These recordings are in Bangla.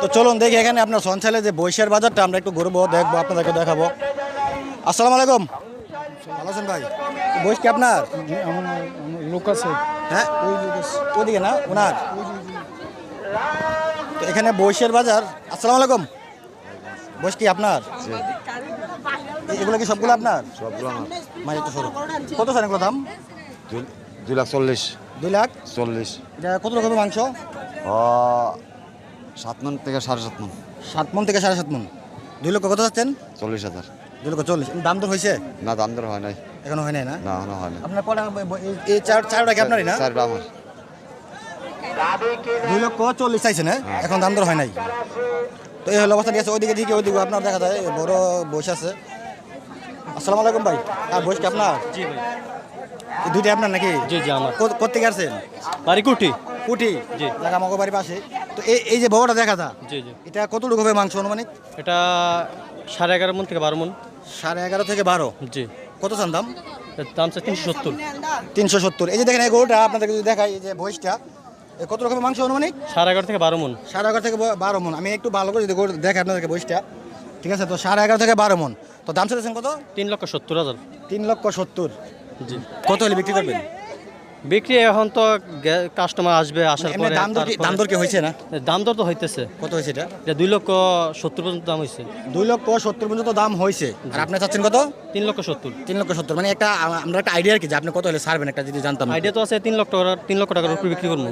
তো চলুন দেখি এখানে আপনার সঞ্চালে যে বৈশের বাজারটা আমরা একটু ঘুরবো দেখব আপনাদেরকে দেখাবো। আসসালামু আলাইকুম। ভালো আছেন ভাই? বৈশ কি আপনার? আমার লোক আছে। হ্যাঁ? ওইদিকে না? ওনার? তো এখানে বৈশের বাজার। আসসালামু আলাইকুম। বৈশ কি আপনার? এগুলো কি সবগুলো আপনার? সবগুলো আমার। মানে একটু সরু। কত স্যার এগুলো দাম? দুই- লাখ চল্লিশ। দুই লাখ? চল্লিশ। এটা কত রকমের মাংস? ও, সাত মন থেকে সাড়ে সাত মন সাত মন থেকে সাড়ে সাত মন দুই লক্ষ কত যাচ্ছেন? চল্লিশ হাজার। দুই লক্ষ চল্লিশ। দাম দর হয়েছে? না দাম দর হয় নাই। এখনও হয় নাই না? না এখনও হয় না আপনার ব- এই- চার চারটা কি আপনারই না? চারটা আমার। দুই লক্ষ চল্লিশ চাইছেন হ্যাঁ? এখন দাম দর হয় নাই। তো এই হলো অবস্থা আছে? ওইদিকে দিকে ওইদিকে আপনার দেখা যায় বড় বয়স আছে। আসসালামু আলাইকুম ভাই। আর বয়স কি আপনার? জি ভাই। দুইটা আপনার নাকি? জি জি আমার। কো- কোত্থেকে আসছেন? বাড়ি কুটি। কুটি? জি। জায়গা আমাকে বাড়ির পাশে। তো এই যে বড়টা দেখা যা। জি জি। এটা কতটুকু হবে মাংস অনুমানিক? এটা সাড়ে এগারো মন থেকে বারো মন। সাড়ে এগারো থেকে বারো। জি। কত চান দাম? দাম চাই তিনশো সত্তর। তিনশো সত্তর। এই যে দেখেন এই গরুটা আপনাদেরকে যদি দেখাই এই যে বয়সটা এ কত রকমের মাংস অনুমানিক? সাড়ে এগারো থেকে বারো মন। সাড়ে এগারো থেকে বারো মন। আমি একটু ভালো করে যদি গরু দেখে আপনাদেরকে বয়সটা। ঠিক আছে তো সাড়ে এগারো থেকে বারো মন। তো দাম চাইছেন কত? তিন লক্ষ সত্তর হাজার। তিন লক্ষ সত্তর। জি। কত হলে বিক্রি করবেন? বিক্রি এখন তো কাস্টমার আসবে আসার পরে দাম দর কি দাম দর কি হয়েছে না? দাম দর তো হইতেছে। কত হয়েছে এটা? এটা দুই লক্ষ সত্তর পর্যন্ত দাম হয়েছে দুই লক্ষ সত্তর পর্যন্ত দাম হয়েছে আর আপনি চাচ্ছেন কত? তিন লক্ষ সত্তর। তিন লক্ষ সত্তর। মানে একটা আমরা একটা আইডিয়া কি যে আপনি কত হলে ছাড়বেন একটা যদি জানতাম। আইডিয়া তো আছে তিন লক্ষ টাকার তিন লক্ষ টাকার উপরে বিক্রি করব।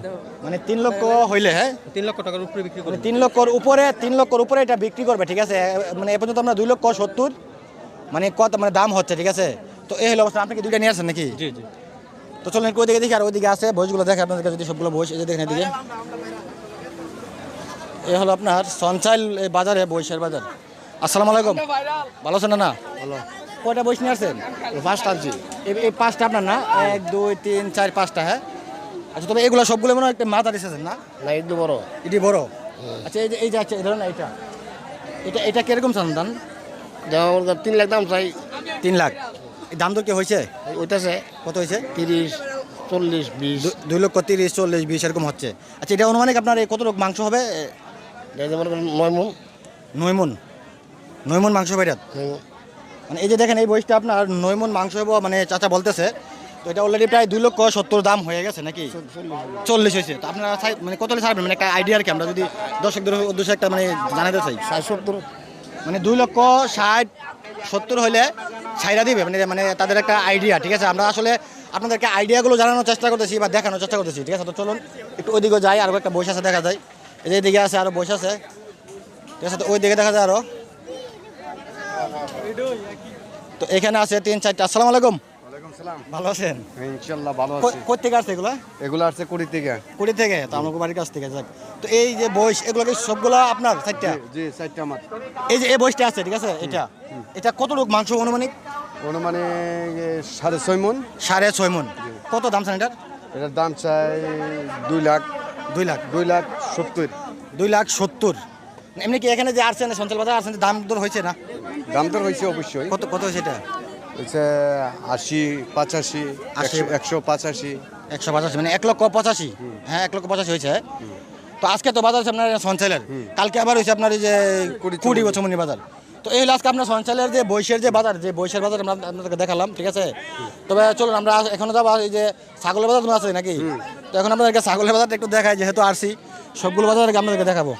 মানে তিন লক্ষ হইলে হ্যাঁ? তিন লক্ষ টাকার উপরে বিক্রি মানে করব তিন লক্ষর উপরে তিন লক্ষর উপরে এটা বিক্রি করবে ঠিক আছে? মানে এ পর্যন্ত আমরা দুই লক্ষ সত্তর মানে কত মানে দাম হচ্ছে ঠিক আছে? তো এই হলো অবস্থা। আপনি কি দুইটা নিয়ে আসেন নাকি? জি জি। তো চলুন একটু ওইদিকে দেখি আর ওইদিকে আছে বইগুলো দেখে আপনাদেরকে যদি সবগুলো বই এই যে দেখেন এদিকে। এ হলো আপনার সঞ্চাইল এই বাজারে বৈশের বাজার। আসসালামু আলাইকুম। ভালো আছেন না না ভালো। কয়টা বই নিয়ে আসছেন? পাঁচটা আনছি। এই পাঁচটা আপনার না? এক দুই তিন চার পাঁচটা হ্যাঁ? আচ্ছা তবে এগুলো সবগুলো মনে হয় একটা মাথা দিয়েছেন না? না একটু বড়। এটি বড়। আচ্ছা এই যে এই যে আছে ধরুন এটা এটা এটা কীরকম যেমন তিন লাখ দাম চাই। তিন লাখ। দাম তো কি হয়েছে? ওইটাছে। কত হয়েছে? তিরিশ চল্লিশ বিশ। দুই লক্ষ তিরিশ চল্লিশ বিশ এরকম হচ্ছে। আচ্ছা এটা অনুমানিক আপনার কত লোক মাংস হবে? নয় মন নয় মন নয় মন মাংস হবে এটা? মানে এই যে দেখেন এই বয়সটা আপনার নয় মন মাংস হব মানে চাচা বলতেছে তো এটা অলরেডি প্রায় দুই লক্ষ সত্তর দাম হয়ে গেছে নাকি? চল্লিশ হয়েছে। তো আপনারা মানে কত ছাড়বেন? মানে একটা আইডিয়া আর কি আমরা যদি দর্শকদের উদ্দেশ্যে একটা মানে জানাতে চাই। ষাট সত্তর। মানে দুই লক্ষ ষাট সত্তর হলে ছাইরা দিবে মানে মানে তাদের একটা আইডিয়া ঠিক আছে? আমরা আসলে আপনাদেরকে আইডিয়াগুলো জানানোর চেষ্টা করতেছি বা দেখানোর চেষ্টা করতেছি, ঠিক আছে? তো চলুন, একটু ওইদিকে যাই আরও একটা বসে আছে দেখা যায়। এই যে এদিকে আছে আরও বসে আছে। ঠিক আছে, তো ওই দিকে দেখা যায় আরও তো এখানে আছে তিন চারটা। আসসালামু আলাইকুম। ভালো আছেন? ইনশাল্লাহ ভালো কোথেকে আসছে এগুলো? এগুলো আসছে কুড়ি থেকে। কুড়ি থেকে? তো আমাকে বাড়ির কাছ থেকে যাক। তো এই যে বয়স এগুলো কি সবগুলো আপনার চারটা? জি চারটা আমার। এই যে এই বয়সটা আছে ঠিক আছে এটা? এটা কতটুকু মাংস অনুমানিক সাড়ে ছয় মন। সাড়ে ছয় মন। কত দাম চান এটার? এটার দাম চাই দুই লাখ। দুই লাখ। দুই লাখ সত্তর। দুই লাখ সত্তর। এমনি কি এখানে যে আসছেন সঞ্চাল বাজার আসছেন দাম দর হয়েছে না? দাম তো হয়েছে অবশ্যই। কত কত হয়েছে এটা? হচ্ছে আশি পঁচাশি। একশো পঁচাশি। একশো পঁচাশি মানে এক লক্ষ পঁচাশি। হ্যাঁ এক লক্ষ পঁচাশি হয়েছে। তো আজকে তো বাজার হচ্ছে আপনার সঞ্চালের। কালকে আবার হয়েছে আপনার এই যে কুড়ি বাজার। তো এই হলো আজকে আপনার সঞ্চালের যে বৈশের যে বাজার যে বৈশের বাজার আমরা আপনাদেরকে দেখালাম ঠিক আছে? তবে চলুন আমরা এখনও যাব এই যে ছাগলের বাজার আছে নাকি? তো এখন আপনাদেরকে ছাগলের বাজারটা একটু দেখাই যেহেতু আসছি সবগুলো বাজার আপনাদেরকে দেখাবো।